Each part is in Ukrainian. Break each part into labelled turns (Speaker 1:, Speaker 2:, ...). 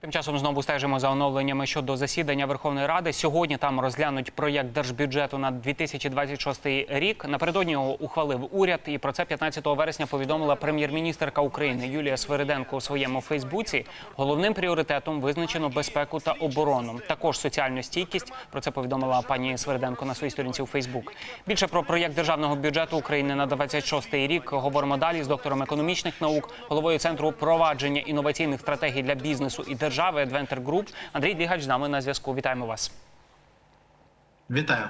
Speaker 1: Тим часом знову стежимо за оновленнями щодо засідання Верховної Ради. Сьогодні там розглянуть проєкт держбюджету на 2026 рік. Напередодні його ухвалив уряд, і про це 15 вересня повідомила прем'єр-міністерка України Юлія Свириденко у своєму Фейсбуці. Головним пріоритетом визначено безпеку та оборону. Також соціальну стійкість. Про це повідомила пані Свириденко на своїй сторінці у Фейсбук. Більше про проєкт державного бюджету України на 26 рік говоримо далі з доктором економічних наук, головою центру провадження інноваційних стратегій для бізнесу і держави Adventure Group. Андрій Дігач з нами на зв'язку. Вітаємо вас.
Speaker 2: Вітаю.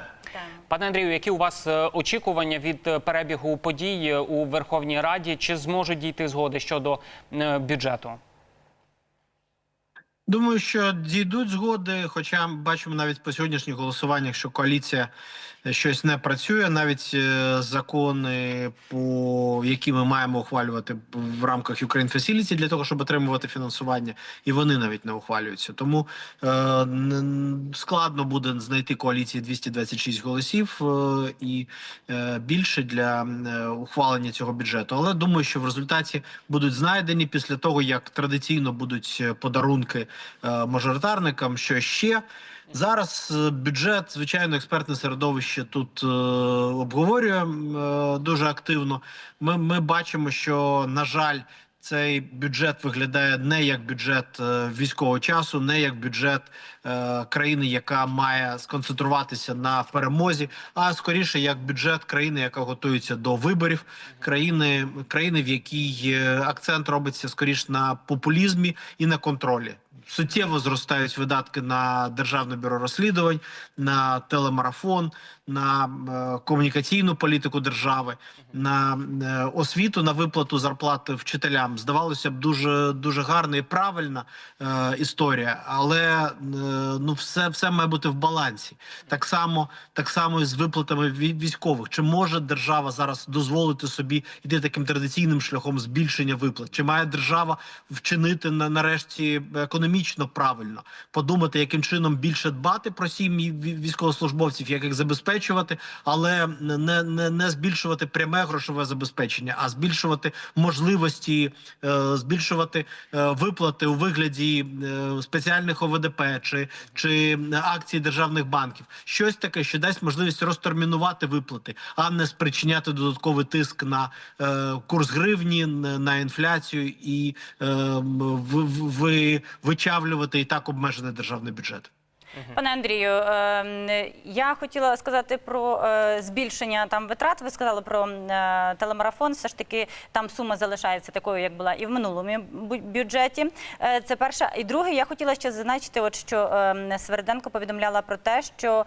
Speaker 1: Пане Андрію, які у вас е, очікування від е, перебігу подій е, у Верховній Раді? Чи зможуть дійти згоди щодо бюджету?
Speaker 2: Думаю, що дійдуть згоди, хоча бачимо навіть по сьогоднішніх голосуваннях, що коаліція щось не працює. Навіть е, закони, по які ми маємо ухвалювати в рамках Ukraine Facility для того, щоб отримувати фінансування, і вони навіть не ухвалюються. Тому е, складно буде знайти коаліції 226 голосів е, і е, більше для е, ухвалення цього бюджету. Але думаю, що в результаті будуть знайдені після того, як традиційно будуть е, подарунки е, мажоритарникам. Що ще зараз е, бюджет, звичайно, експертне середовище тут е, обговорює е, дуже активно. Ми, ми бачимо, що на жаль. Цей бюджет виглядає не як бюджет е, військового часу, не як бюджет е, країни, яка має сконцентруватися на перемозі, а скоріше як бюджет країни, яка готується до виборів, країни, країни, в якій е, акцент робиться скоріш на популізмі і на контролі. Суттєво зростають видатки на державне бюро розслідувань, на телемарафон, на е, комунікаційну політику держави, на е, освіту, на виплату зарплати вчителям. Здавалося б, дуже дуже гарна і правильна е, історія, але е, ну все, все має бути в балансі. Так само, так само і з виплатами вій- військових. Чи може держава зараз дозволити собі йти таким традиційним шляхом збільшення виплат? Чи має держава вчинити на нарешті економічно правильно, подумати, яким чином більше дбати про сім'ї військовослужбовців, як їх забезпечувати, але не, не, не збільшувати пряме грошове забезпечення, а збільшувати можливості, е, збільшувати е, виплати у вигляді е, спеціальних ОВДП чи, чи акцій державних банків. Щось таке, що дасть можливість розтермінувати виплати, а не спричиняти додатковий тиск на курс гривні, на інфляцію і е, м, ви, ви, і так обмежений державний бюджет.
Speaker 3: Пане Андрію, е, я хотіла сказати про е, збільшення там витрат. Ви сказали про е, телемарафон. Все ж таки там сума залишається такою, як була і в минулому бюджеті. Е, Це перше. І друге, я хотіла ще зазначити, от що е, Сверденко повідомляла про те, що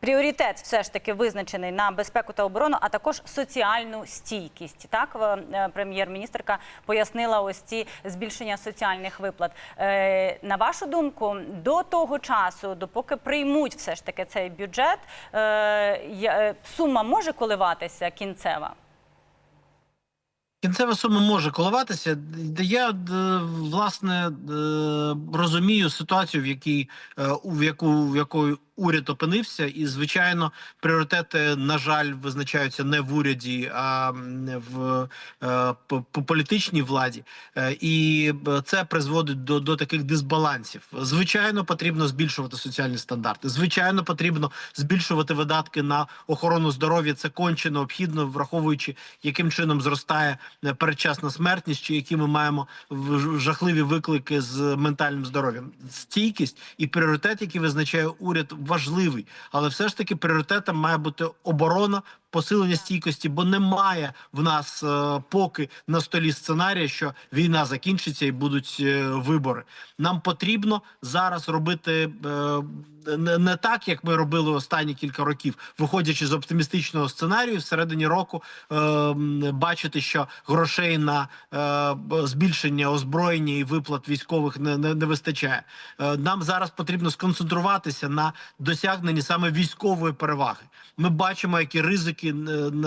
Speaker 3: Пріоритет все ж таки визначений на безпеку та оборону, а також соціальну стійкість. Так е, прем'єр-міністерка пояснила ось ці збільшення соціальних виплат. Е, на вашу думку, до того часу, допоки приймуть все ж таки цей бюджет, е, сума може коливатися кінцева?
Speaker 2: Кінцева сума може коливатися. Я власне розумію ситуацію, в якій в яку в якої уряд опинився, і звичайно, пріоритети, на жаль, визначаються не в уряді, а в е, по, по політичній владі, Е, і це призводить до, до таких дисбалансів. Звичайно, потрібно збільшувати соціальні стандарти. Звичайно, потрібно збільшувати видатки на охорону здоров'я. Це конче необхідно, враховуючи, яким чином зростає е, передчасна смертність, чи які ми маємо жахливі виклики з ментальним здоров'ям. Стійкість і пріоритет, який визначає уряд, важливий, але все ж таки пріоритетом має бути оборона. Посилення стійкості, бо немає в нас е, поки на столі сценарія, що війна закінчиться і будуть е, вибори. Нам потрібно зараз робити е, не, так, як ми робили останні кілька років, виходячи з оптимістичного сценарію, всередині року е, бачити, що грошей на е, збільшення озброєння і виплат військових не, не, не вистачає. Е, нам зараз потрібно сконцентруватися на досягненні саме військової переваги. Ми бачимо, які ризики таки е,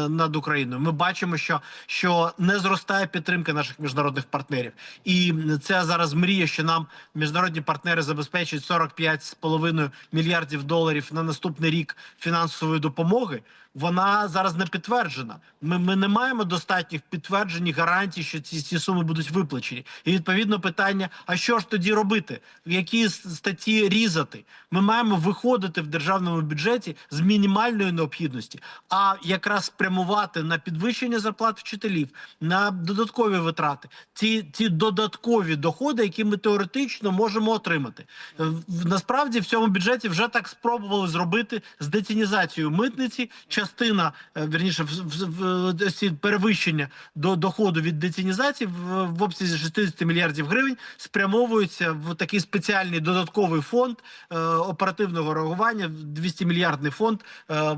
Speaker 2: над Україною. Ми бачимо, що, що не зростає підтримка наших міжнародних партнерів, і це зараз мрія, що нам міжнародні партнери забезпечать 45,5 мільярдів доларів на наступний рік фінансової допомоги. Вона зараз не підтверджена. Ми, ми не маємо достатніх підтверджень гарантій, що ці, ці суми будуть виплачені. І відповідно питання: а що ж тоді робити? Які статті різати? Ми маємо виходити в державному бюджеті з мінімальної необхідності, а якраз спрямувати на підвищення зарплат вчителів, на додаткові витрати, ті, ті додаткові доходи, які ми теоретично можемо отримати. Е, Насправді в цьому бюджеті вже так спробували зробити з детінізацією митниці. Частина е, вірніше в, в, ці перевищення до доходу від детінізації в, в обсязі 60 мільярдів гривень спрямовуються в такий спеціальний додатковий фонд е, оперативного реагування, 200 мільярдний фонд е, е,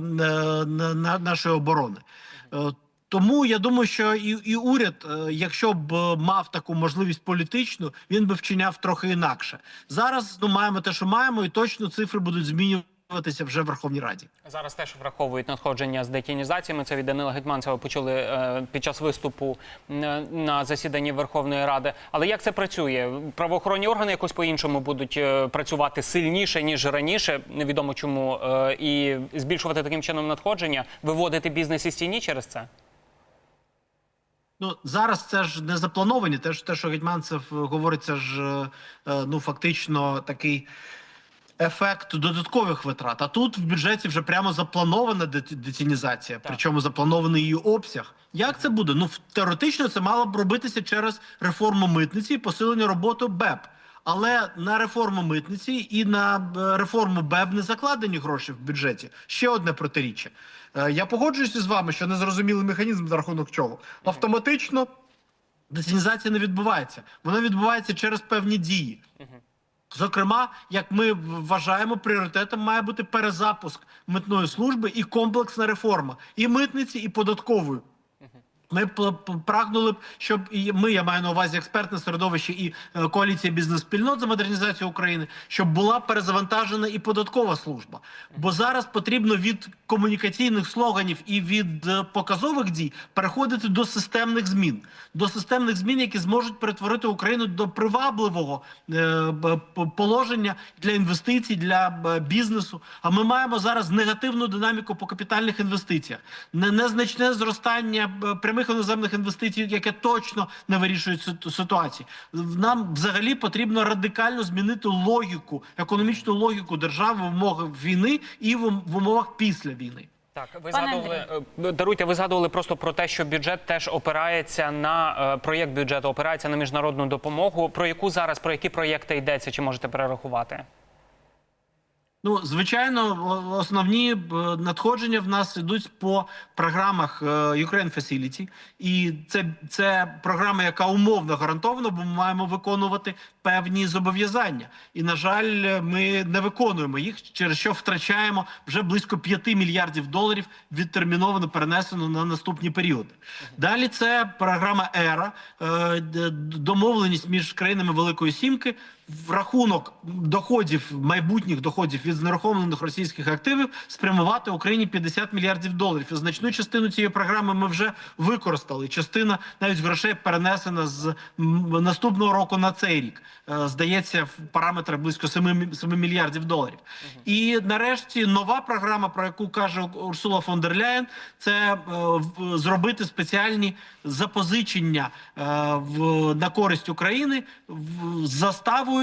Speaker 2: на, на нашої оборони. Е, тому я думаю, що і, і уряд, е, якщо б е, мав таку можливість політичну, він би вчиняв трохи інакше. Зараз ну маємо те, що маємо, і точно цифри будуть змінюватися вже в Верховній Раді.
Speaker 1: Зараз теж враховують надходження з детінізації. Ми це від Данила Гетманцева почули е, під час виступу е, на засіданні Верховної Ради. Але як це працює? Правоохоронні органи якось по-іншому будуть е, працювати сильніше ніж раніше. Невідомо чому, е, і збільшувати таким чином надходження, виводити бізнес із тіні через це.
Speaker 2: Ну зараз це ж не заплановані. Те, те, що Гетьманцев говорить, це ж ну фактично такий. Ефект додаткових витрат. А тут в бюджеті вже прямо запланована детінізація, причому запланований її обсяг. Як це буде? Ну теоретично це мало б робитися через реформу митниці і посилення роботи БЕП. Але на реформу митниці і на е, реформу БЕБ не закладені гроші в бюджеті. Ще одне протиріччя. Е, Я погоджуюся з вами, що незрозумілий механізм за рахунок чого. Автоматично детінізація не відбувається. Вона відбувається через певні дії. Зокрема, як ми вважаємо, пріоритетом має бути перезапуск митної служби і комплексна реформа і митниці, і податкової. Ми б прагнули б, щоб і ми, я маю на увазі експертне середовище і е, коаліція бізнес-спільнот за модернізацію України, щоб була перезавантажена і податкова служба. Бо зараз потрібно від комунікаційних слоганів і від е, показових дій переходити до системних змін, до системних змін, які зможуть перетворити Україну до привабливого е, положення для інвестицій, для бізнесу. А ми маємо зараз негативну динаміку по капітальних інвестиціях, незначне зростання б- прямих іноземних інвестицій, яке точно не вирішує ситу- ситуації. Нам взагалі потрібно радикально змінити логіку, економічну логіку держави в умовах війни і в, умовах після війни.
Speaker 1: Так, ви
Speaker 3: Пане
Speaker 1: згадували е, даруйте. Ви згадували просто про те, що бюджет теж опирається на е, проєкт бюджету, опирається на міжнародну допомогу. Про яку зараз про які проєкти йдеться? Чи можете перерахувати?
Speaker 2: Ну, звичайно, основні надходження в нас йдуть по програмах е, Ukraine Facility. І це, це програма, яка умовно гарантована, бо ми маємо виконувати певні зобов'язання. І, на жаль, ми не виконуємо їх, через що втрачаємо вже близько 5 мільярдів доларів відтерміновано перенесено на наступні періоди. Далі це програма ЕРА, е, домовленість між країнами Великої Сімки в рахунок доходів майбутніх доходів від знерухомлених російських активів спрямувати Україні 50 мільярдів доларів. І значну частину цієї програми ми вже використали. Частина навіть грошей перенесена з наступного року на цей рік. Е, Здається, в параметрах близько 7, 7 мільярдів доларів. І нарешті нова програма, про яку каже Урсула фон дер Ляєн, це е, зробити спеціальні запозичення е, в на користь України в- з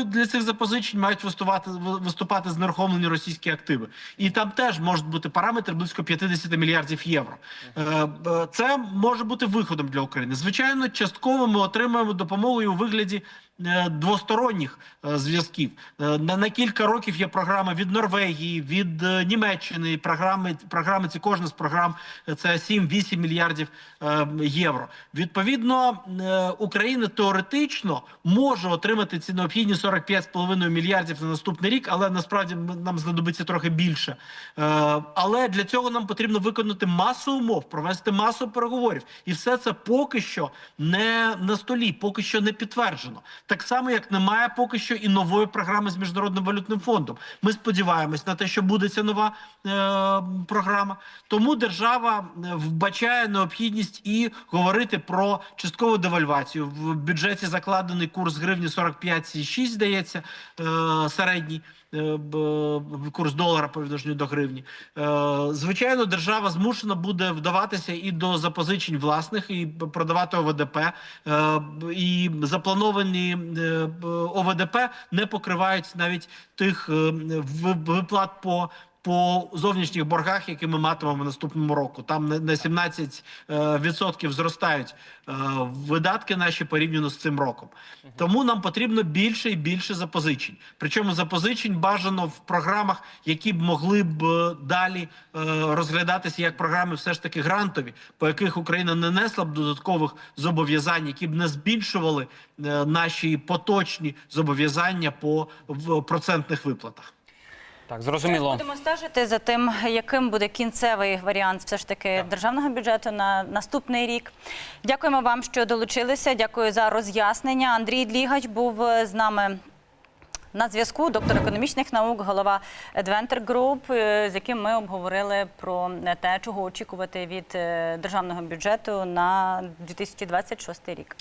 Speaker 2: для цих запозичень мають виступати виступати знерухомлені російські активи, і там теж можуть бути параметри близько 50 мільярдів євро. Е, е, Це може бути виходом для України. Звичайно, частково ми отримуємо допомогу і у вигляді. Е, Двосторонніх е, зв'язків Е, на, на кілька років є програма від Норвегії, від Німеччини. Програми програми ці кожна з програм це 7-8 мільярдів євро. Відповідно, Україна теоретично може отримати ці необхідні 45,5 мільярдів на наступний рік, але насправді нам знадобиться трохи більше. Але для цього нам потрібно виконати масу умов, провести масу переговорів, і все це поки що не на столі, поки що не підтверджено. Так само, як немає поки що і нової програми з міжнародним валютним фондом. Ми сподіваємось на те, що буде ця нова е, програма. Тому держава е, вбачає необхідність і говорити про часткову девальвацію. В бюджеті закладений курс гривні 45,6, здається, е, середній. Е, Курс долара по відношенню до гривні. Е, Звичайно, держава змушена буде вдаватися і до запозичень власних, і продавати ОВДП. Е, І заплановані ОВДП не покривають навіть тих виплат по. По зовнішніх боргах, які ми матимемо наступному року, там на- на 17% е, зростають е, видатки наші порівняно з цим роком. Тому нам потрібно більше і більше запозичень. Причому запозичень бажано в програмах, які б могли б е, далі розглядатися як програми, все ж таки грантові, по яких Україна не несла б додаткових зобов'язань, які б не збільшували наші поточні зобов'язання по процентних виплатах.
Speaker 1: Так, зрозуміло.
Speaker 3: Будемо стежити за тим, яким буде кінцевий варіант все ж таки державного бюджету на наступний рік. Дякуємо вам, що долучилися. Дякую за роз'яснення. Андрій Длігач був з нами. На зв'язку доктор економічних наук, голова Adventure Group, е, з яким ми обговорили про те, чого очікувати від е, державного бюджету на 2026 рік.